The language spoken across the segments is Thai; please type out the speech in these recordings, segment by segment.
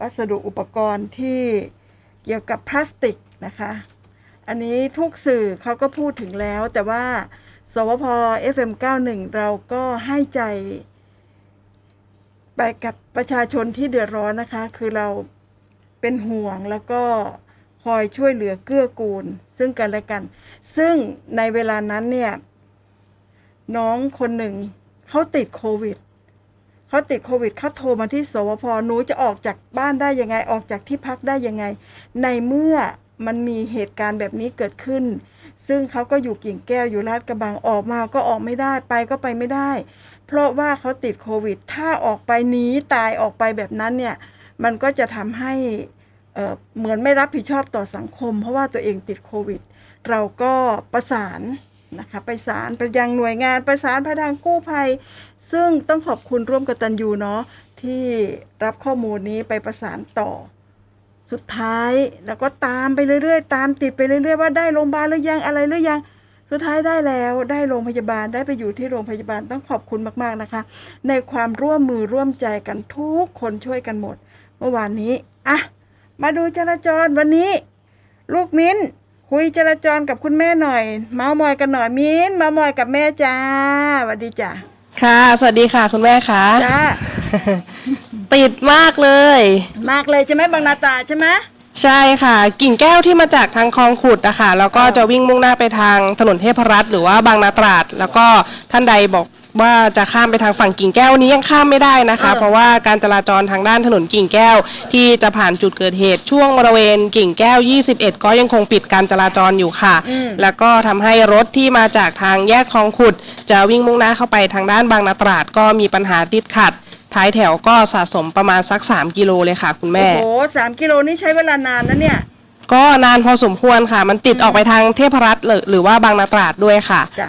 วัสดุอุปกรณ์ที่เกี่ยวกับพลาสติกนะคะ อันนี้ทุกสื่อเขาก็พูดถึงแล้ว แต่ว่า สวพ FM91 เราก็ให้ใจ ไปกับประชาชนที่เดือดร้อนนะคะ คือเราเป็นห่วงแล้วก็คอยช่วยเหลือเกื้อกูล ซึ่งกันและกัน ซึ่งในเวลานั้นเนี่ย น้องคนหนึ่งเขาติดโควิด เขาติดโควิดเขาโทรมาที่สวพหนูจะออกจากบ้านได้ยังไงออกจากที่พักได้ยังไง ในเมื่อมันมีเหตุการณ์แบบนี้เกิดขึ้น ซึ่งเขาก็อยู่กิ่งแก้วอยู่ลาดกระบังออกมาก็ออกไม่ได้ไปก็ไปไม่ได้ เพราะว่าเขาติดโควิด ถ้าออกไปหนีตายออกไปแบบนั้นเนี่ย มันก็จะทำให้เอ่อเหมือนไม่รับผิดชอบต่อสังคม เพราะว่าตัวเองติดโควิด เราก็ประสานนะคะประสานไปยังหน่วยงานประสานไปทางกู้ภัย ซึ่งต้องขอบคุณร่วมกับตันยูเนาะที่รับข้อมูลนี้ไปประสานต่อ สุดท้ายแล้วก็ตามไปเรื่อยๆ ตามติดไปเรื่อยๆว่าได้โรงพยาบาลหรือยังอะไรหรือยังสุดท้ายได้แล้วได้โรงพยาบาลได้ไปอยู่ที่โรงพยาบาลต้องขอบคุณมากๆนะคะ ในความร่วมมือร่วมใจกันทุกคนช่วยกันหมด เมื่อวานนี้อะมาดูจราจรวันนี้ ลูกมิ้น คุยจราจรกับคุณแม่หน่อย เมาส์มอยกันหน่อยมิ้นเมาส์มอยกับแม่จ้าสวัสดีจ้า ค่ะ สวัสดีค่ะ คุณแม่คะจ้า ติดมากเลย มากเลยใช่ไหมบางนาตราใช่ไหม ใช่ค่ะ กิ่งแก้วที่มาจากทางคลองขุดอะค่ะ แล้วก็อ่าจะวิ่งมุ่งหน้าไปทางถนนเทพรัตน์หรือว่าบางนาตราด แล้วก็ท่านใดบอก ว่าจะข้ามไปทางฝั่งกิ่งแก้วนี้ยังข้ามไม่ได้นะคะ เพราะว่าการจราจรทางด้านถนนกิ่งแก้ว ที่จะผ่านจุดเกิดเหตุช่วงบริเวณกิ่งแก้ว 21 ก็ยังคงปิดการจราจรอยู่ค่ะอืมแล้วก็ทำให้รถที่มาจากทางแยกคลองขุด จะวิ่งมุ่งหน้าเข้าไปทางด้านบางนาตราดก็มีปัญหาติดขัดท้ายแถวก็สะสมประมาณสัก 3 กิโลเลยค่ะ คุณแม่ โอ้โหสามกิโลนี่ใช้เวลานานนะเนี่ย ก็นานพอสมควรค่ะ มันติดออกไปทางเทพรัตน์หรือหรือว่าบางนาตราดด้วยค่ะจ้ะ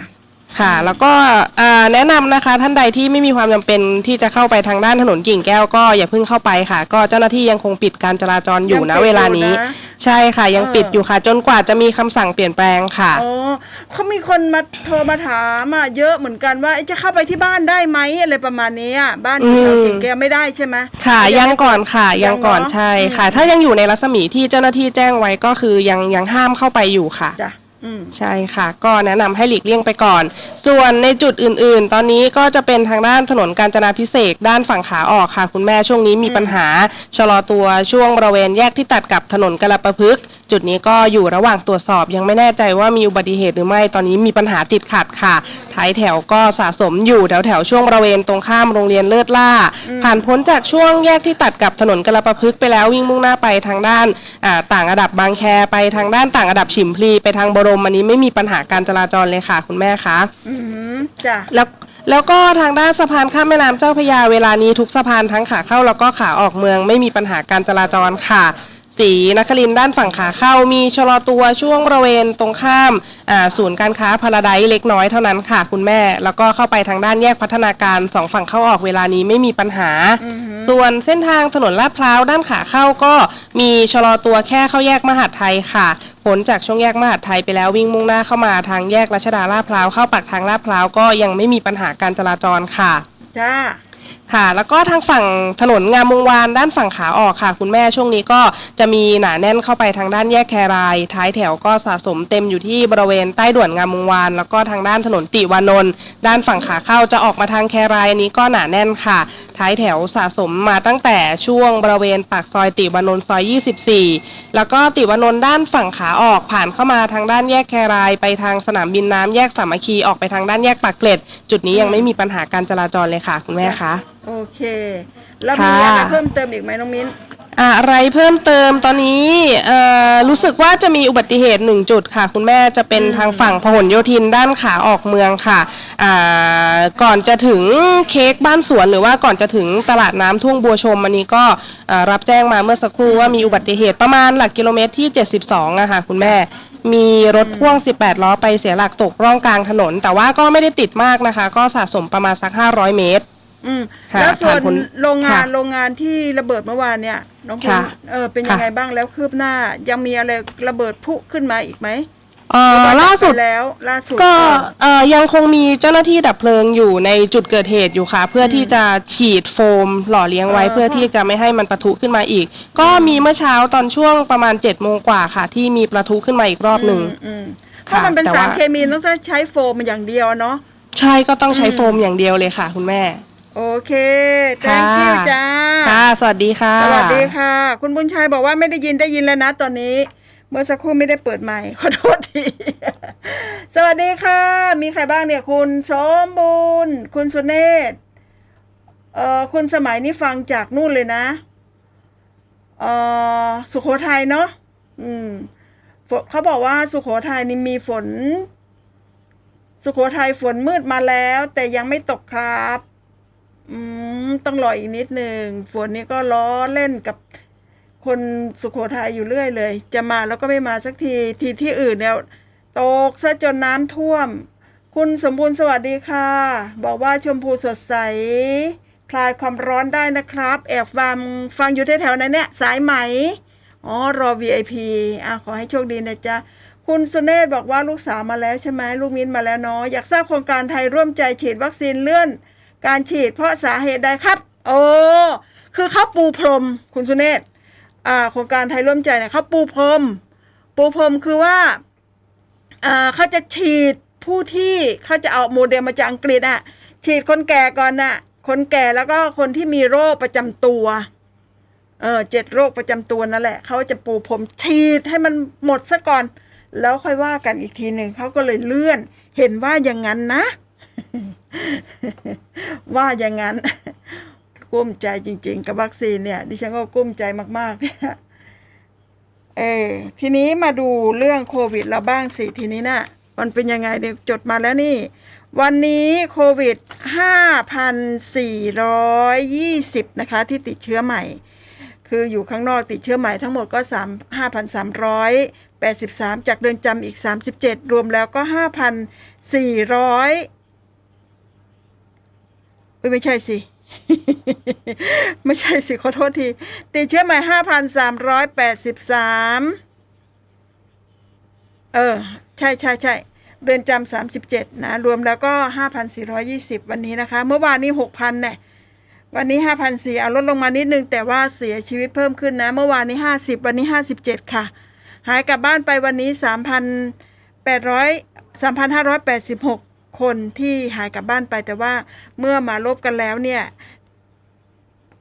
ค่ะ แล้วก็เอ่อแนะนำนะคะ ท่านใดที่ไม่มีความจำเป็นที่จะเข้าไปทางด้านถนนกิ่งแก้วก็อย่าเพิ่งเข้าไปค่ะ ก็เจ้าหน้าที่ยังคงปิดการจราจรอยู่ยังนะปิดเวลานี้อยู่นะใช่ค่ะ ยังเออปิดอยู่ค่ะ จนกว่าจะมีคำสั่งเปลี่ยนแปลงค่ะ อ๋อเขามีคนมาโทรมาถามอะเยอะเหมือนกันว่าเอ๊ะจะเข้าไปที่บ้านได้ไหมอะไรประมาณนี้อะบ้านอยู่แถวอืมกิ่งแก้วไม่ได้ใช่ไหม ค่ะไม่ได้ยังก่อนค่ะยัยังงก่อนเนอะใช่อืมค่ะถ้ายังอยู่ในรัศมีที่เจ้าหน้าที่แจ้งไว้ก็คือยังยังห้ามเข้าไปอยู่ค่ะ จ้ะ อืมใช่ค่ะ ก็แนะนำให้หลีกเลี่ยงไปก่อน ส่วนในจุดอื่นๆ ตอนนี้ก็จะเป็นทางด้านถนนกาญจนาพิเศษกด้านฝั่งขาออกค่ะ คุณแม่ช่วงนี้มีปัญหา ชะลอตัวช่วงบริเวณแยกที่ตัดกับถนนกระประพฤกษ์จุดนี้ก็อยู่ระหว่างตรวจสอบยังไม่แน่ใจว่ามีอุบัติเหตุหรือไม่ตอนนี้มีปัญหาติดขัดค่ะ ท้ายแถวก็สะสมอยู่แถวแถวๆช่วงบริเวณตรงข้ามโรงเรียนเลิศล่า ผ่านพ้นจากช่วงแยกที่ตัดกับถนนกระประพฤกษ์ไปแล้ววิ่งมุ่งหน้าไปทางด้านอ่าต่างระดับบางแคไปทางด้านต่างระดับฉิมพลีไปทางบรมอันนี้ไม่มีปัญหาการจราจรเลยค่ะ คุณแม่คะอืมจ้ะแล้วแล้วก็ทางด้านสะพานข้ามแม่น้ำเจ้าพระยาเวลานี้ทุกสะพานทั้งขาเข้าแล้วก็ขาออกเมืองไม่มีปัญหาการจราจรค่ะ สีนครินทร์ด้านฝั่งขาเข้ามีชะลอตัวช่วงบริเวณตรงข้ามอ่าศูนย์การค้าพาราไดซ์เล็กน้อยเท่านั้นค่ะคุณแม่ แล้วก็เข้าไปทางด้านแยกพัฒนาการสองฝั่งเข้าออกเวลานี้ไม่มีปัญหาอือหือส่วนเส้นทางถนนลาดพร้าวด้านขาเข้าก็มีชะลอตัวแค่เข้าแยกมหาดไทยค่ะพ้นจากช่วงแยกมหาดไทยไปแล้ววิ่งมุ่งหน้าเข้ามาทางแยกรัชดาลาดพร้าวเข้าปากทางลาดพร้าวก็ยังไม่มีปัญหาการจราจรค่ะจ้า ค่ะ แล้วก็ทางฝั่งถนนงามวงวานด้านฝั่งขาออกค่ะ คุณแม่ช่วงนี้ก็จะมีหนาแน่นเข้าไปทางด้านแยกแคราย ท้ายแถวก็สะสมเต็มอยู่ที่บริเวณใต้ด่วนงามวงวานแล้วก็ทางด้านถนนติวานนท์ด้านฝั่งขาเข้าจะออกมาทางแครายอันนี้ก็หนาแน่นค่ะ ท้ายแถวสะสมมาตั้งแต่ช่วงบริเวณปากซอยติวานนท์ซอย 24 แล้วก็ติวานนท์ด้านฝั่งขาออกผ่านเข้ามาทางด้านแยกแคราย ไปทางสนามบินน้ำแยกสามัคคีออกไปทางด้านแยกปากเกร็ด จุดนี้ยังไม่มีปัญหาการจราจรเลยค่ะ คุณแม่คะ โอเค แล้วมีค่ะอะไรเพิ่มเติมอีกไหมน้องมิ้น อะไรเพิ่มเติมตอนนี้เอ่อรู้สึกว่าจะมีอุบัติเหตุหนึ่งจุดค่ะ คุณแม่จะเป็นอืม ทางฝั่งพหลโยธินด้านขาออกเมืองค่ะอ่าก่อนจะถึงเค้กบ้านสวนหรือว่าก่อนจะถึงตลาดน้ำทุ่งบัวชมอันนี้ก็เอ่อรับแจ้งมาเมื่อสักครู่ว่ามีอุบัติเหตุประมาณหลักกิโลเมตรที่ 72อะค่ะคุณแม่ มีรถพ่วง 18 ล้อไปเสียหลักตกร่องกลางถนน แต่ว่าก็ไม่ได้ติดมากนะคะ ก็สะสมประมาณสัก 500 เมตร อืมค่ะแล้วส่วนผ่านพ้นโรงงานค่ะโรงงานที่ระเบิดเมื่อวานเนี่ย น้องคุณค่ะเออเป็นยังไงบ้างแล้วคืบหน้า ยังมีอะไรระเบิดพุขึ้นมาอีกไหมเอ่อล่าสุด ไปแล้วล่าสุดก็เอ่อยังคงมีเจ้าหน้าที่ดับเพลิงอยู่ในจุดเกิดเหตุอยู่ค่ะ เพื่อที่จะฉีดโฟมหล่อเลี้ยงไว้เออเพื่อที่จะไม่ให้มันปะทุขึ้นมาอีก ก็มีเมื่อเช้าตอนช่วงประมาณ7จ็ดโมงกว่าค่ะ ที่มีปะทุขึ้นมาอีกรอบหนึ่งอืมอืมถ้ามันเป็นแต่สารว่า เคมีต้องใช้โฟมอย่างเดียวเนาะ ใช่ก็ต้องใช้อืม โฟมอย่างเดียวเลยค่ะ คุณแม่ โอเค thank you ค่ะจ้า ค่ะ สวัสดีค่ะ สวัสดีค่ะ คุณบุญชัยบอกว่าไม่ได้ยินได้ยินแล้วนะตอนนี้ เมื่อสักครู่ไม่ได้เปิดใหม่ขอโทษที สวัสดีค่ะ มีใครบ้างเนี่ย คุณสมบูรณ์คุณสุเนศเอ่อคุณสมัยนี่ฟังจากนู่นเลยนะเอ่อสุโขทัยเนาะอืมฝนเขาบอกว่าสุโขทัยนี่มีฝน สุโขทัยฝนมืดมาแล้ว แต่ยังไม่ตกครับ อืมต้องรออีกนิดหนึ่งฝนนี่ก็ล้อเล่นกับคนสุโขทัยอยู่เรื่อยเลย จะมาแล้วก็ไม่มาสักทีทีที่อื่นเนี่ยตกซะจนน้ำท่วม คุณสมบูรณ์สวัสดีค่ะ บอกว่าชมพูสดใส คลายความร้อนได้นะครับ แอบฟังฟังอยู่แถวๆนั้นเนี่ยสายไหม อ๋อ รอ VIP อะขอให้โชคดีนะจ๊ะ คุณสุเนศบอกว่าลูกสาวมาแล้วใช่ไหมลูกมิ้นมาแล้วเนาะอยากทราบโครงการไทยร่วมใจฉีดวัคซีนเลื่อน การฉีดเพราะสาเหตุใดครับ โอ้คือเขาปูพรมคุณสุเนศอ่าโครงการไทยร่วมใจเนี่ยเขาปูพรม ปูพรมคือว่าอ่าเขาจะฉีดผู้ที่เขาจะเอาโมเดลมาจากอังกฤษอะฉีดคนแก่ก่อนน่ะ คนแก่แล้วก็คนที่มีโรคประจำตัวเออเจ็ดโรคประจำตัวนั่นแหละเขาจะปูพรมฉีดให้มันหมดซะก่อน แล้วค่อยว่ากันอีกทีหนึ่งเขาก็เลยเลื่อน เห็นว่าอย่างนั้นนะ ว่าอย่างนั้นกุ้มใจจริง ๆ กับวัคซีนเนี่ย ดิฉันก็กุ้มใจมากๆเนี่ยเออทีนี้มาดูเรื่องโควิดเราบ้างสิทีนี้นะ่ะมันเป็นยังไงเนี่ยจดมาแล้วนี่ วันนี้โควิด 5,420 นะคะ ที่ติดเชื้อใหม่ คืออยู่ข้างนอกติดเชื้อใหม่ทั้งหมดก็ 3 5,383 จากเดือนจำอีก 37 รวมแล้วก็ 5,400เอ้ ยไม่ใช่สิ ไม่ใช่สิ ขอโทษที ติดเชื้อใหม่5,383เออ ใช่ใช่ใช่เดือนจำ37นะ รวมแล้วก็5,420วันนี้นะคะ เมื่อวานนี้6,000เนี่ยวันนี้ห้าพันสี่เอาลดลงมานิดนึง แต่ว่าเสียชีวิตเพิ่มขึ้นนะ เมื่อวานนี้ห้าสิบวันนี้ห้าสิบเจ็ดค่ะ หายกลับบ้านไปวันนี้สามพันแปดร้อยสามพันห้าร้อยแปดสิบหก คนที่หายกลับบ้านไปแต่ว่าเมื่อมาลบกันแล้วเนี่ย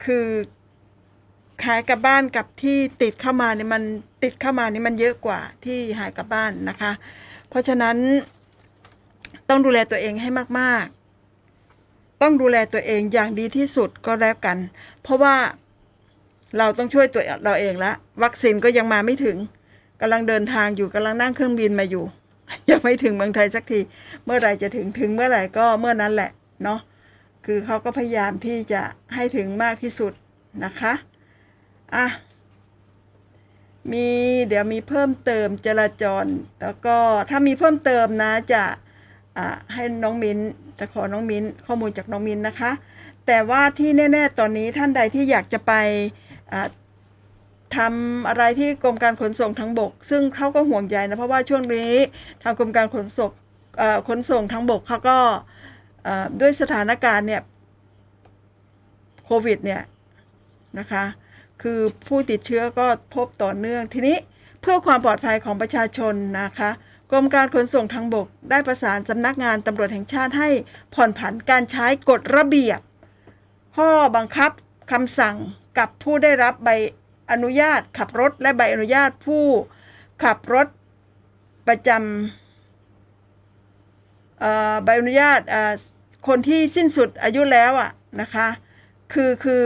คือหายกลับบ้านกับที่ติดเข้ามาเนี่ยมันติดเข้ามานี่มันเยอะกว่าที่หายกลับบ้านนะคะ เพราะฉะนั้นต้องดูแลตัวเองให้มาก ๆ ต้องดูแลตัวเองอย่างดีที่สุดก็แล้วกัน เพราะว่าเราต้องช่วยตัวเราเองละวัคซีนก็ยังมาไม่ถึงกำลังเดินทางอยู่กำลังนั่งเครื่องบินมาอยู่ ยังไม่ถึงเมืองไทยสักที เมื่อไหร่จะถึงถึงเมื่อไหร่ก็เมื่อนั้นแหละเนาะคือเขาก็พยายามที่จะให้ถึงมากที่สุดนะคะอะมีเดี๋ยวมีเพิ่มเติมจราจร แล้วก็ถ้ามีเพิ่มเติมนะจะให้น้องมิ้นจะขอน้องมิ้นข้อมูลจากน้องมิ้นนะคะ แต่ว่าที่แน่ ๆ ตอนนี้ท่านใดที่อยากจะไป ทำอะไรที่กรมการขนส่งทางบก ซึ่งเขาก็ห่วงใยนะเพราะว่าช่วงนี้ทางกรมการขนส่งขนส่งทางบกเขาก็ด้วยสถานการณ์เนี่ยโควิดเนี่ยนะคะคือผู้ติดเชื้อก็พบต่อเนื่องทีนี้เพื่อความปลอดภัยของประชาชนนะคะกรมการขนส่งทางบก ได้ประสานสำนักงานตำรวจแห่งชาติให้ผ่อนผันการใช้กฎระเบียบ ข้อบังคับคำสั่งกับผู้ได้รับใบ อนุญาตขับรถและใบอนุญาตผู้ขับรถประจำใบอนุญาตคนที่สิ้นสุดอายุแล้วอะนะคะคือคือ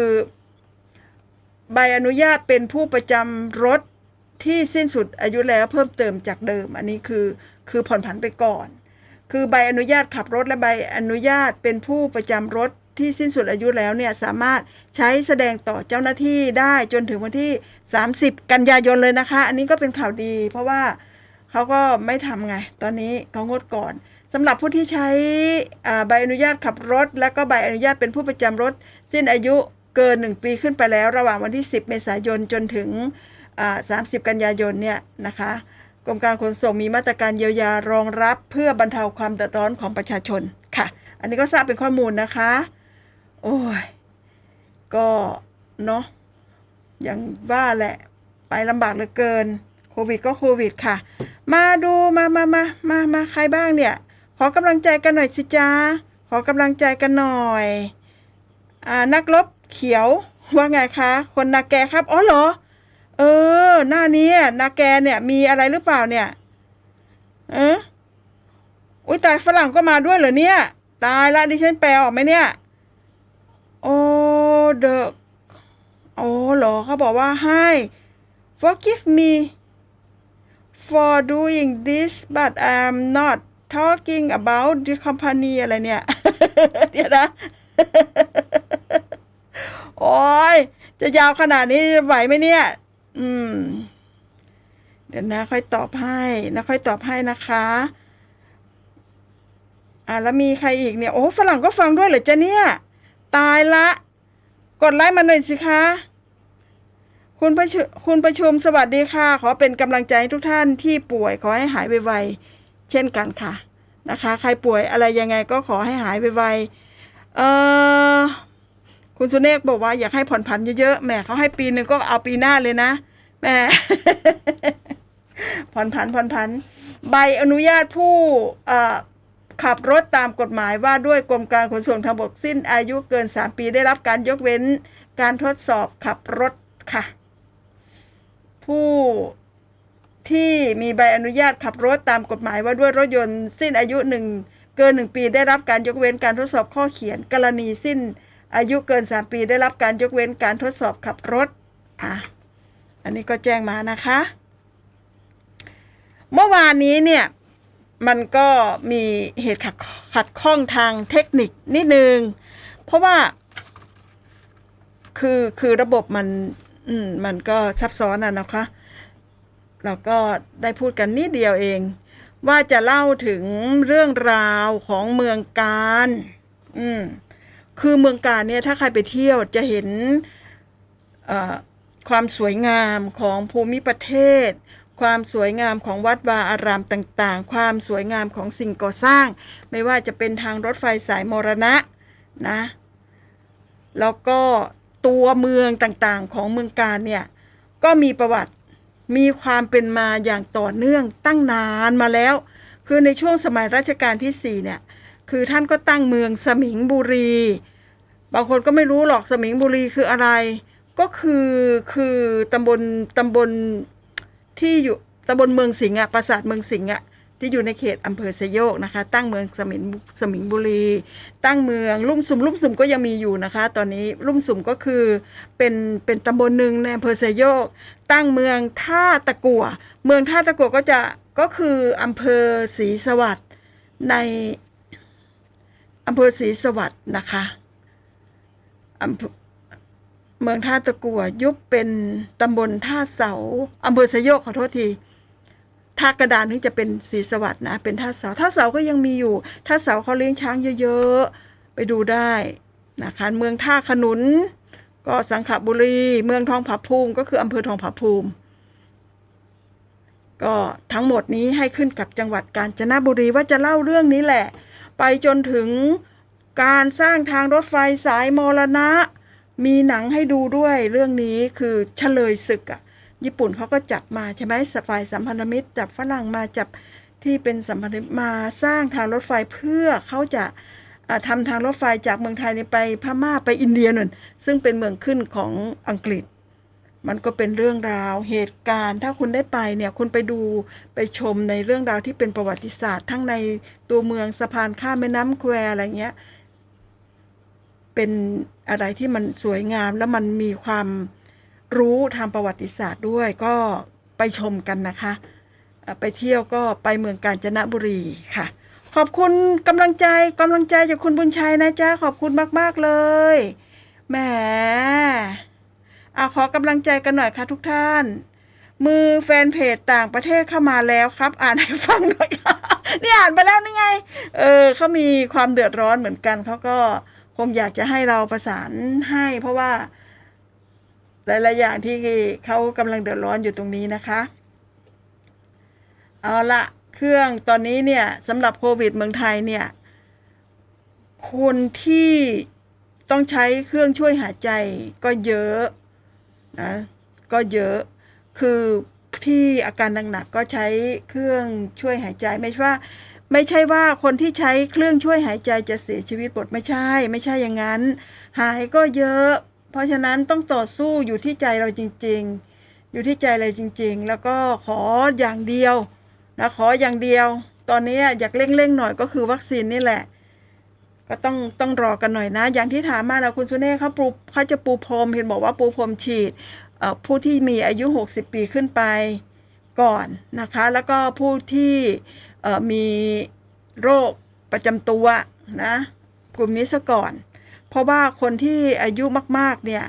ใบอนุญาตเป็นผู้ประจำรถที่สิ้นสุดอายุแล้วเพิ่มเติมจากเดิม อันนี้คือคือผ่อนผันไปก่อน คือใบอนุญาตขับรถและใบอนุญาตเป็นผู้ประจำรถ ที่สิ้นสุดอายุแล้วเนี่ยสามารถใช้แสดงต่อเจ้าหน้าที่ได้จนถึงวันที่ 30 กันยายนเลยนะคะ อันนี้ก็เป็นข่าวดี เพราะว่าเขาก็ไม่ทำไง ตอนนี้เขางดก่อนสำหรับผู้ที่ใช้ใบอนุญาตขับรถ และก็ใบอนุญาตเป็นผู้ประจำรถ สิ้นอายุเกิน 1 ปีขึ้นไปแล้ว ระหว่างวันที่ 10 เมษายนจนถึง 30 กันยายนเนี่ยนะคะกรมการขนส่งมีมาตรการเยียวยารองรับ เพื่อบรรเทาความเดือดร้อนของประชาชนค่ะ อันนี้ก็ทราบเป็นข้อมูลนะคะ โอ้ย ก็เนาะอย่างว่าแหละ ไปลำบากเหลือเกิน โควิดก็โควิดค่ะ มาดูมามามามามาใครบ้างเนี่ย ขอกำลังใจกันหน่อยสิจ้าขอกำลังใจกันหน่อยอ่านักรบเขียวว่าไงคะ คนนาแกครับ อ๋อเหรอ เออ หน้านี้นาแกเนี่ย มีอะไรหรือเปล่าเนี่ย เอออุ้ยตายฝรั่งก็มาด้วยเหรอเนี่ย ตายละดิฉันแปลออกไหมเนี่ย โอ้เดอะโอ้เหรอเขาบอกว่าให้ forgive me for doing this but I'm not talking about the company อะไรเนี่ย เดี๋ยวนะ โอ้ย จะยาวขนาดนี้ไหวไหมเนี่ย อืม เดี๋ยวนะ ค่อยตอบให้นะค่อยตอบให้นะคะอ่าแล้วมีใครอีกเนี่ย โอ้ฝรั่งก็ฟังด้วยเหรอจ๊ะเนี่ย ตายละ กดไลค์มาหน่อยสิคะคุณประชุคุณประชุมสวัสดีค่ะ ขอเป็นกำลังใจให้ทุกท่านที่ป่วยขอให้หายไวๆเช่นกันค่ะนะคะ ใครป่วยอะไรยังไงก็ขอให้หายไวๆเออคุณสุเนกบอกว่าอยากให้ผ่อนผันเยอะๆแหมเขาให้ปีหนึ่งก็เอาปีหน้าเลยนะแหมผ่อนผันผ่อนผัน ใบอนุญาตผู้เอ่อ ขับรถตามกฎหมายว่าด้วยกรมการขนส่งทางบกสิ้นอายุเกิน 3 ปีได้รับการยกเว้น การทดสอบขับรถค่ะ ผู้ที่มีใบอนุญาตขับรถตามกฎหมายว่าด้วยรถยนต์สิ้นอายุหนึ่งเกินหนึ่งปีได้รับการยกเว้นการทดสอบข้อเขียน กรณีสิ้น อายุเกินสามปีได้รับการยกเว้นการทดสอบขับรถอะอันนี้ก็แจ้งมานะคะ เมื่อวานนี้เนี่ย มันก็มีเหตุขัดขัดข้องทางเทคนิคนิดนึง เพราะว่า คือคือระบบมัน อืมมันก็ซับซ้อนอะนะคะ เราก็ได้พูดกันนิดเดียวเอง ว่าจะเล่าถึงเรื่องราวของเมืองการ อืมคือเมืองการเนี่ยถ้าใครไปเที่ยวจะเห็นความสวยงามของภูมิประเทศ ความสวยงามของวัดวาอารามต่างๆ ความสวยงามของสิ่งก่อสร้าง ไม่ว่าจะเป็นทางรถไฟสายมรณะนะ แล้วก็ตัวเมืองต่างๆของเมืองการเนี่ยก็มีประวัติมีความเป็นมาอย่างต่อเนื่องตั้งนานมาแล้ว คือในช่วงสมัยรัชกาลที่สี่เนี่ยคือท่านก็ตั้งเมืองสมิงบุรี บางคนก็ไม่รู้หรอกสมิงบุรีคืออะไร ก็คือคือตำบลตำบล ที่อยู่ตำบลเมืองสิงห์อะปราสาทเมืองสิงห์อะที่อยู่ในเขตอำเภอสยโยกนะคะ ตั้งเมืองสมิงสมิงบุรี ตั้งเมืองลุ่มสุมลุ่มสุมก็ยังมีอยู่นะคะ ตอนนี้ลุ่มสุมก็คือเป็นเป็นตำบลหนึ่งในอำเภอสยโยก ตั้งเมืองท่าตะกัวเมืองท่าตะกัวก็จะก็คืออำเภอศรีสวัสดิ์ในอำเภอศรีสวัสดิ์นะคะอำเภอ เมืองท่าตะกัวยุบเป็นตำบลท่าเสาอำเภอสยโยกขอโทษทีท่ากระดานถึงจะเป็นศรีสวัสด์นะ เป็นท่าเสาท่าเสาก็ยังมีอยู่ท่าเสาเขาเลี้ยงช้างเยอะๆ ไปดูได้นะคะเมืองท่าขนุน ก็สังขบุรี เมืองทองผาภูมิ ก็คืออำเภอทองผาภูมิ ก็ทั้งหมดนี้ให้ขึ้นกับจังหวัดกาญจนบุรีว่าจะเล่าเรื่องนี้แหละ ไปจนถึงการสร้างทางรถไฟสายมรณะ มีหนังให้ดูด้วยเรื่องนี้คือเฉลยศึกอะญี่ปุ่นเขาก็จับมาใช่ไหมฝ่ายสัมพันธมิตรจับฝรั่งมาจับที่เป็นสัมพันธมิตรมาสร้างทางรถไฟเพื่อเขาจะอ่าทำทางรถไฟจากเมืองไทยไปพม่าไปอินเดียนั่นซึ่งเป็นเมืองขึ้นของอังกฤษ มันก็เป็นเรื่องราวเหตุการณ์ ถ้าคุณได้ไปเนี่ยคุณไปดูไปชมในเรื่องราวที่เป็นประวัติศาสตร์ ทั้งในตัวเมืองสะพานข้ามแม่น้ำแควอะไรเงี้ย เป็นอะไรที่มันสวยงามแล้วมันมีความรู้ทางประวัติศาสตร์ด้วยก็ไปชมกันนะคะ ไปเที่ยวก็ไปเมืองกาญจนบุรีค่ะ ขอบคุณกำลังใจกำลังใจจากคุณบุญชัยนะจ๊ะขอบคุณมากๆเลยแหมเอาขอกำลังใจกันหน่อยค่ะทุกท่าน มือแฟนเพจต่างประเทศเข้ามาแล้วครับ อ่านให้ฟังหน่อยนี่อ่านไปแล้วนี่ไง เออเขามีความเดือดร้อนเหมือนกันเขาก็ คงอยากจะให้เราประสานให้ เพราะว่า หลาย ๆ อย่างที่เขากำลังเดือดร้อนอยู่ตรงนี้นะคะ เอาละเครื่องตอนนี้เนี่ยสำหรับโควิดเมืองไทยเนี่ย คนที่ต้องใช้เครื่องช่วยหายใจก็เยอะนะก็เยอะคือที่อาการหนักๆก็ใช้เครื่องช่วยหายใจไม่ใช่ว่า ไม่ใช่ว่าคนที่ใช้เครื่องช่วยหายใจจะเสียชีวิตหมดไม่ใช่ ไม่ใช่อย่างนั้น หายก็เยอะ เพราะฉะนั้นต้องต่อสู้อยู่ที่ใจเราจริง ๆ อยู่ที่ใจเราจริง ๆ แล้วก็ขออย่างเดียวนะขออย่างเดียว ตอนนี้อยากเร่งๆหน่อยก็คือวัคซีนนี่แหละ ก็ต้องต้องรอกันหน่อยนะ อย่างที่ถามมาแล้วคุณสุเน่เขาปูเขาจะปูพรมเห็นบอกว่าปูพรมฉีดผู้ที่มีอายุ 60 ปีขึ้นไปก่อนนะคะ แล้วก็ผู้ที่ มีโรคประจำตัวนะกลุ่มนี้ซะก่อน เพราะว่าคนที่อายุมาก ๆ เนี่ย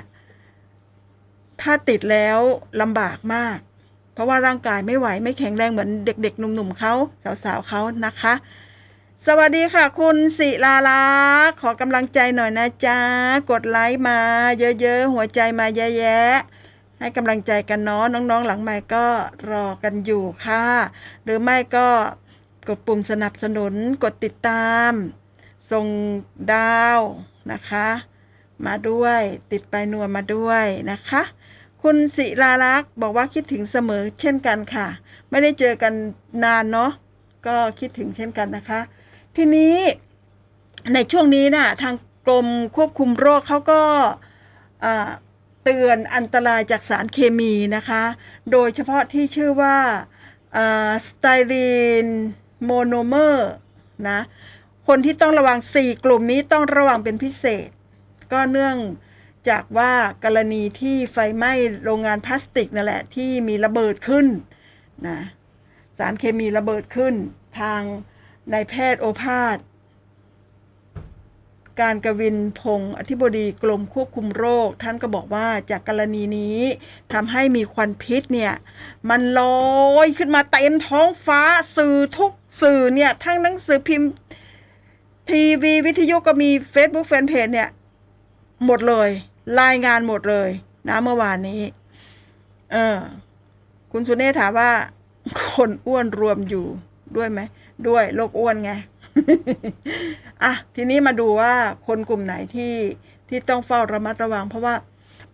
ถ้าติดแล้วลำบากมาก เพราะว่าร่างกายไม่ไหวไม่แข็งแรงเหมือนเด็ก ๆ หนุ่ม ๆเขาสาว ๆเขานะคะ สวัสดีค่ะ คุณศิลาลักษ์ขอกำลังใจหน่อยนะจ๊ะ กดไลค์มา เยอะ ๆ หัวใจมาแยะๆให้กำลังใจกันเนาะน้อง ๆ หลังใหม่ก็รอกันอยู่ค่ะ หรือไม่ก็ กดปุ่มสนับสนุนกดติดตาม ส่งดาวนะคะ มาด้วยติดไปนัวมาด้วยนะคะ คุณศิลาลักษ์บอกว่าคิดถึงเสมอเช่นกันค่ะ ไม่ได้เจอกันนานเนาะก็คิดถึงเช่นกันนะคะ ทีนี้ในช่วงนี้น่ะทางกรมควบคุมโรคเขาก็เตือนอันตรายจากสารเคมีนะคะ โดยเฉพาะที่ชื่อว่าสไตรีน โมโนเมอร์นะคนที่ต้องระวัง 4 กลุ่มนี้ต้องระวังเป็นพิเศษ ก็เนื่องจากว่ากรณีที่ไฟไหม้โรงงานพลาสติกนั่นแหละที่มีระเบิดขึ้นนะสารเคมีระเบิดขึ้น ทางนายแพทย์โอภาสการกวินพงศ์อธิบดีกรมควบคุมโรค ท่านก็บอกว่าจากกรณีนี้ทำให้มีควันพิษเนี่ย มันลอยขึ้นมาเต็มท้องฟ้าสื่อทุก สื่อเนี่ย ทั้งหนังสือพิมพ์ ทีวีวิทยุก็มี Facebook แฟนเพจเนี่ย หมดเลย รายงานหมดเลย นะเมื่อวานนี้ เออ คุณสุเน่ถามว่า คนอ้วนรวมอยู่ด้วยไหม ด้วยโรคอ้วนไงอะทีนี้มาดูว่าคนกลุ่มไหนที่ที่ต้องเฝ้าระมัดระวัง เพราะว่า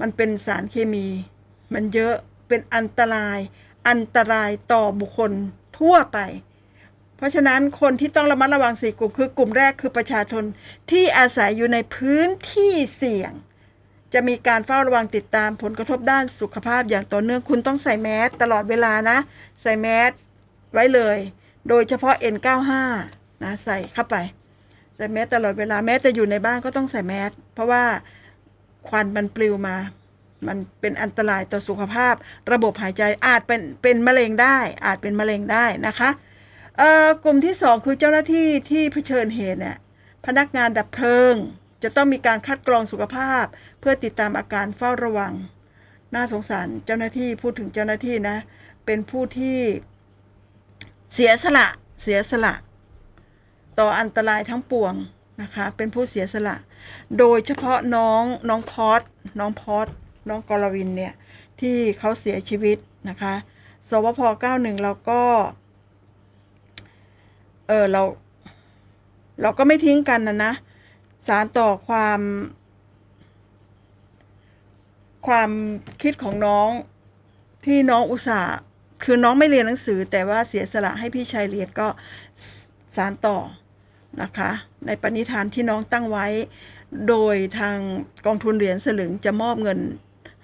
มันเป็นสารเคมี มันเยอะเป็นอันตราย อันตรายต่อบุคคลทั่วไป เพราะฉะนั้นคนที่ต้องระมัดระวังสี่กลุ่ม คือกลุ่มแรกคือประชาชนที่อาศัยอยู่ในพื้นที่เสี่ยง จะมีการเฝ้าระวังติดตามผลกระทบด้านสุขภาพอย่างต่อเนื่องคุณต้องใส่แมสตลอดเวลานะ ใส่แมสไว้เลย โดยเฉพาะ N95 นะใส่เข้าไปใส่แมสตลอดเวลาแม้จะอยู่ในบ้านก็ต้องใส่แมสเพราะว่าควันมันปลิวมา มันเป็นอันตรายต่อสุขภาพ ระบบหายใจอาจเป็นเป็นมะเร็งได้ อาจเป็นมะเร็งได้นะคะ เอ่อกลุ่มที่สองคือเจ้าหน้าที่ที่เผชิญเหตุเนี่ยพนักงานดับเพลิง จะต้องมีการคัดกรองสุขภาพ เพื่อติดตามอาการเฝ้าระวัง น่าสงสารเจ้าหน้าที่พูดถึงเจ้าหน้าที่นะ เป็นผู้ที่เสียสละเสียสละ ต่ออันตรายทั้งปวงนะคะ เป็นผู้เสียสละ โดยเฉพาะน้องน้องพอดน้องพอดน้องกรวินเนี่ยที่เขาเสียชีวิตนะคะ สวพ91เราก็ เออเรา เราก็ไม่ทิ้งกันนะนะสารต่อความ ความคิดของน้องที่น้องอุตส่าห์คือน้องไม่เรียนหนังสือ แต่ว่าเสียสละให้พี่ชายเรียนก็สารต่อนะคะ ในปณิธานที่น้องตั้งไว้ โดยทางกองทุนเหรียญสลึงจะมอบเงิน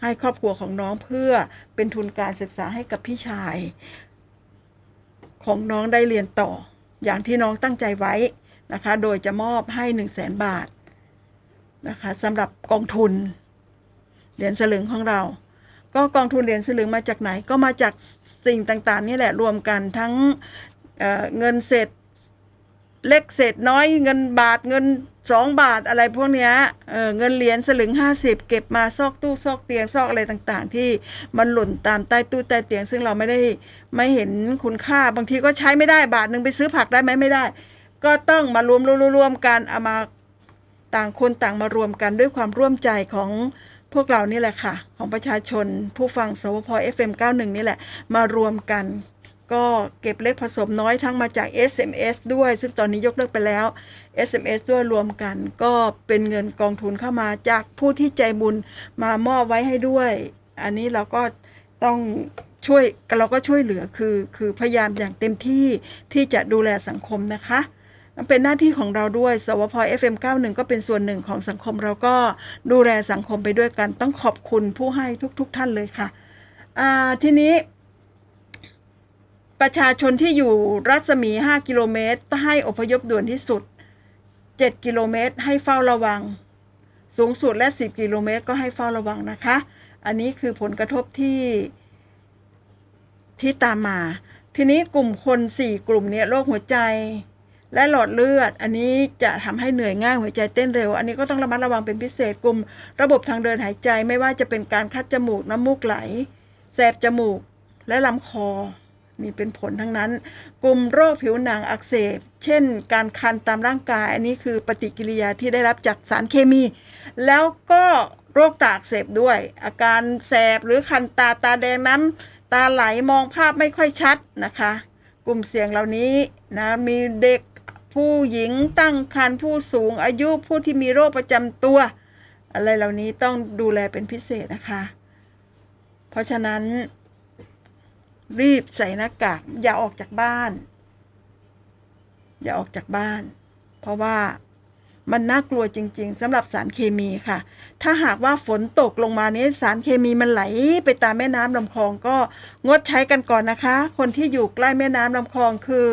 ให้ครอบครัวของน้องเพื่อเป็นทุนการศึกษาให้กับพี่ชาย ของน้องได้เรียนต่อ อย่างที่น้องตั้งใจไว้นะคะ โดยจะมอบให้หนึ่งแสนบาทนะคะสำหรับกองทุนเหรียญสลึงของเรา ก็กองทุนเหรียญสลึงมาจากไหน ก็มาจากสิ่งต่างๆ นี่แหละรวมกันทั้งเเงินเศษ เล็กเศษน้อยเงินบาทเงินสองบาทอะไรพวกเนี้ยเออเงินเหรียญสลึงห้าสิบเก็บมาซอกตู้ซอกเตียงซอกอะไรต่างๆ ที่มันหล่นตามใต้ตู้ใต้เตียง ซึ่งเราไม่ได้ไม่เห็นคุณค่าบางทีก็ใช้ไม่ได้บาทหนึ่งไปซื้อผักได้ไหมไม่ได้ ก็ต้องมารวมรวมกันเอามาต่างคนต่างมารวมกันด้วยความร่วมใจของพวกเรานี่แหละค่ะ ของประชาชนผู้ฟังสวพ FM91 นี่แหละ มารวมกัน ก็เก็บเล็กผสมน้อยทั้งมาจาก SMS ด้วย ซึ่งตอนนี้ยกเลิกไปแล้ว SMS ด้วยรวมกัน ก็เป็นเงินกองทุนเข้ามาจากผู้ที่ใจบุญมามอบไว้ให้ด้วย อันนี้เราก็ต้องช่วยเราก็ช่วยเหลือคือคือพยายามอย่างเต็มที่ที่จะดูแลสังคมนะคะมันเป็นหน้าที่ของเราด้วย สวพ FM91 ก็เป็นส่วนหนึ่งของสังคมเราก็ดูแลสังคมไปด้วยกัน ต้องขอบคุณผู้ให้ทุก ๆ ท่านเลยค่ะอ่าทีนี้ ประชาชนที่อยู่รัศมี 5 กิโลเมตรให้อพยพด่วนที่สุด 7 กิโลเมตรให้เฝ้าระวัง สูงสุดและ 10 กิโลเมตรก็ให้เฝ้าระวังนะคะ อันนี้คือผลกระทบที่ที่ตามมา ทีนี้กลุ่มคน 4 กลุ่มเนี้ยโรคหัวใจ และหลอดเลือด อันนี้จะทำให้เหนื่อยง่ายหัวใจเต้นเร็ว อันนี้ก็ต้องระมัดระวังเป็นพิเศษกลุ่ม ระบบทางเดินหายใจไม่ว่าจะเป็นการคัดจมูกน้ำมูกไหล แสบจมูกและลำคอ นี่เป็นผลทั้งนั้น กลุ่มโรคผิวหนังอักเสบ เช่น การคันตามร่างกาย อันนี้คือปฏิกิริยาที่ได้รับจากสารเคมี แล้วก็โรคตาอักเสบด้วย อาการแสบหรือคันตาตาแดงน้ำตาไหลมองภาพไม่ค่อยชัดนะคะ กลุ่มเสี่ยงเหล่านี้นะมีเด็กผู้หญิงตั้งครรภ์ผู้สูงอายุผู้ที่มีโรคประจำตัว อะไรเหล่านี้ต้องดูแลเป็นพิเศษนะคะ เพราะฉะนั้น รีบใส่หน้ากากอย่าออกจากบ้าน อย่าออกจากบ้าน เพราะว่ามันน่ากลัวจริง ๆสำหรับสารเคมีค่ะ ถ้าหากว่าฝนตกลงมานี้สารเคมีมันไหลไปตามแม่น้ำลำคลองก็งดใช้กันก่อนนะคะ คนที่อยู่ใกล้แม่น้ำลำคลองคือ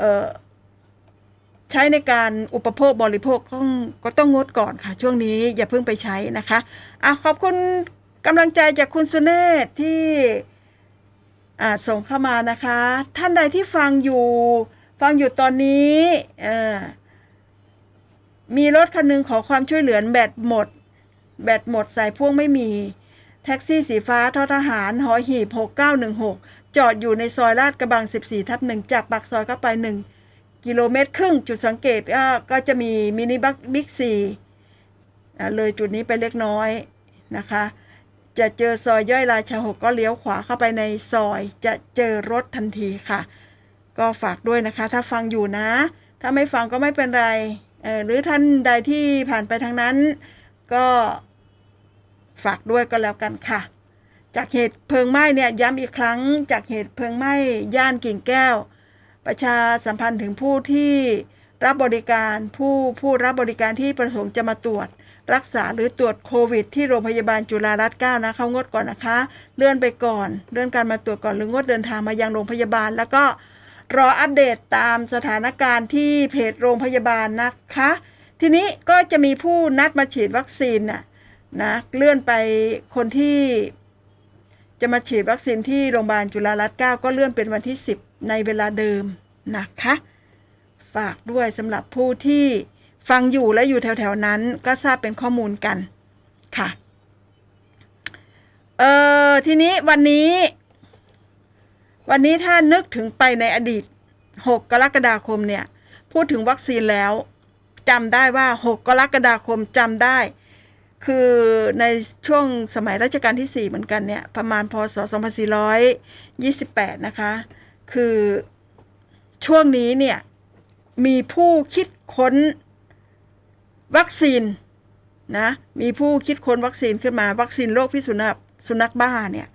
ออใช้ในการอุปโภคบริโภคกก็ต้องงดก่อนค่ะ ช่วงนี้อย่าเพิ่งไปใช้นะคะอะขอบคุณกำลังใจจากคุณสุเนศที่ อ่าส่งเข้ามานะคะ ท่านใดที่ฟังอยู่ ฟังอยู่ตอนนี้มีรถคันหนึงขอความช่วยเหลือแบตหมด แบตหมดสายพ่วงไม่มี แท็กซี่สีฟ้าทอทหาร หอหีบ 6916 จอดอยู่ในซอยลาดกระบัง 14 ทับหนึ่งจากปากซอยเข้าไป 1 กิโลเมตรครึ่ง จุดสังเกตก็ก็จะมีมินิบักบิ๊กซีเลยจุดนี้ไปเล็กน้อยนะคะ จะเจอซอยย่อยราชาหกก็เลี้ยวขวาเข้าไปในซอยจะเจอรถทันทีค่ะ ก็ฝากด้วยนะคะ ถ้าฟังอยู่นะ ถ้าไม่ฟังก็ไม่เป็นไรเออหรือท่านใดที่ผ่านไปทางนั้น ก็ฝากด้วยก็แล้วกันค่ะ จากเหตุเพลิงไหม้เนี่ยย้ำอีกครั้ง จากเหตุเพลิงไหม้ย่านกิ่งแก้ว ประชาสัมพันธ์ถึงผู้ที่รับบริการผู้ผู้รับบริการที่ประสงค์จะมาตรวจ รักษาหรือตรวจโควิด ที่โรงพยาบาลจุฬารัตน์9นะเขางดก่อนนะคะ เลื่อนไปก่อน เลื่อนการมาตรวจก่อนหรืองดเดินทางมายังโรงพยาบาล แล้วก็รออัปเดตตามสถานการณ์ที่เพจโรงพยาบาลนะคะ ทีนี้ก็จะมีผู้นัดมาฉีดวัคซีนน่ะนะเลื่อนไปคนที่จะมาฉีดวัคซีนที่โรงพยาบาลจุฬารัตน์9ก็เลื่อนเป็นวันที่ 10 ในเวลาเดิมนะคะ ฝากด้วยสำหรับผู้ที่ ฟังอยู่และอยู่แถวๆนั้นก็ทราบเป็นข้อมูลกันค่ะ เออทีนี้วันนี้ วันนี้ถ้านึกถึงไปในอดีต 6 กรกฎาคมเนี่ย พูดถึงวัคซีนแล้วจำได้ว่า 6 กรกฎาคมจำได้ คือในช่วงสมัยรัชกาลที่ 4 เหมือนกันเนี่ย ประมาณพศ 2428 นะคะ คือช่วงนี้เนี่ย มีผู้คิดค้น วัคซีนนะมีผู้คิดค้นวัคซีนขึ้นมา วัคซีนโรคพิษสุนัขสุนัขบ้าเนี่ย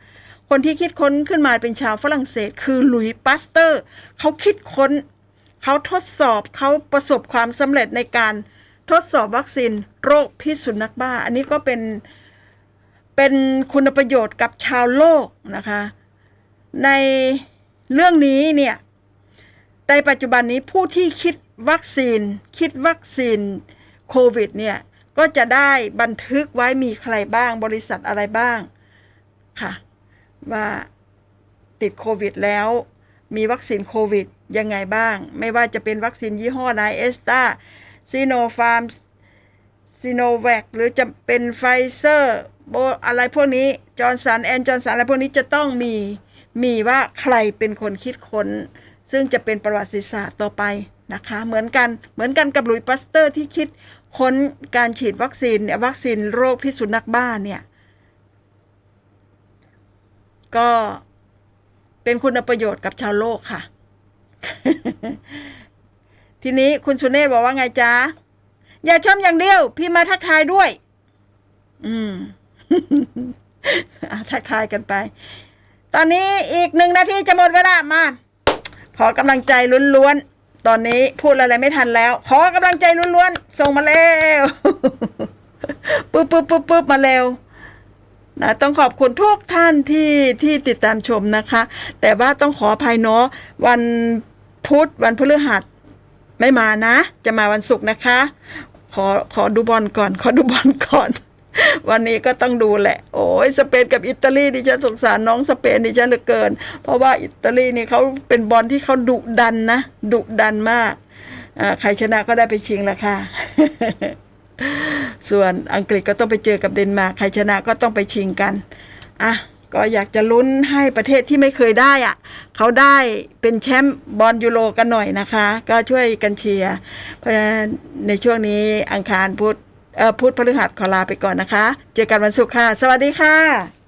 คนที่คิดค้นขึ้นมาเป็นชาวฝรั่งเศส คือหลุยส์ปาสเตอร์ เขาคิดค้น เขาทดสอบเขาประสบความสำเร็จในการทดสอบวัคซีนโรคพิษสุนัขบ้า อันนี้ก็เป็นเป็นคุณประโยชน์กับชาวโลกนะคะ ในเรื่องนี้เนี่ยในปัจจุบันนี้ผู้ที่คิดวัคซีน คิดวัคซีน โควิดเนี่ย ก็จะได้บันทึกไว้มีใครบ้างบริษัทอะไรบ้างค่ะว่าติดโควิดแล้ว มีวัคซีนโควิดยังไงบ้าง ไม่ว่าจะเป็นวัคซีนยี่ห้อนายเอสตาซีโนฟาร์มซีโนแวคหรือจะเป็นไฟเซอร์โบอะไรพวกนี้จอร์นสันแอนจอร์นสันอะไรพวกนี้จะต้องมีมีว่าใครเป็นคนคิดค้น ซึ่งจะเป็นประวัติศาสตร์ต่อไปนะคะ เหมือนกันเหมือนกันกับหลุยส์ปัสเตอร์ที่คิด ค้นการฉีดวัคซีนเนี่ยวัคซีนโรคพิษสุนัขบ้าเนี่ย ก็เป็นคุณประโยชน์กับชาวโลกค่ะ ทีนี้คุณสุเนศบอกว่าไงจ๊ะ อย่าชมอย่างเดียว พี่มาทักทายด้วย อืมทักทายกันไป ตอนนี้อีกหนึ่งนาทีจะหมดเวลามา ขอกำลังใจล้วนๆ ตอนนี้พูดอะไรไม่ทันแล้ว ขอกำลังใจล้วนๆ ส่งมาเร็วปึ๊บปึ๊บปึ๊บปึ๊บมาเร็วนะต้องขอบคุณทุกท่านที่ที่ติดตามชมนะคะ แต่ว่าต้องขออภัยเนาะวันพุธวันพฤหัสไม่มานะ จะมาวันศุกร์นะคะ ขอขอดูบอลก่อน ขอดูบอลก่อน วันนี้ก็ต้องดูแหละ โอ้ยสเปนกับอิตาลีดิฉันสงสารน้องสเปนดิฉันเหลือเกิน เพราะว่าอิตาลีนี่เขาเป็นบอลที่เขาดุดันนะดุดันมากใครชนะก็ได้ไปชิงล้วค่ะ ส่วนอังกฤษก็ต้องไปเจอกับเดนมาร์กใครชนะก็ต้องไปชิงกันอะก็อยากจะลุ้นให้ประเทศที่ไม่เคยได้อะเขาได้เป็นแชมป์บอลยูโรกันหน่อยนะคะ ก็ช่วยกันเชียร์เพราะในช่วงนี้อังคารพุธ พุธพฤหัสขอลาไปก่อนนะคะ เจอกันวันศุกร์ค่ะ สวัสดีค่ะ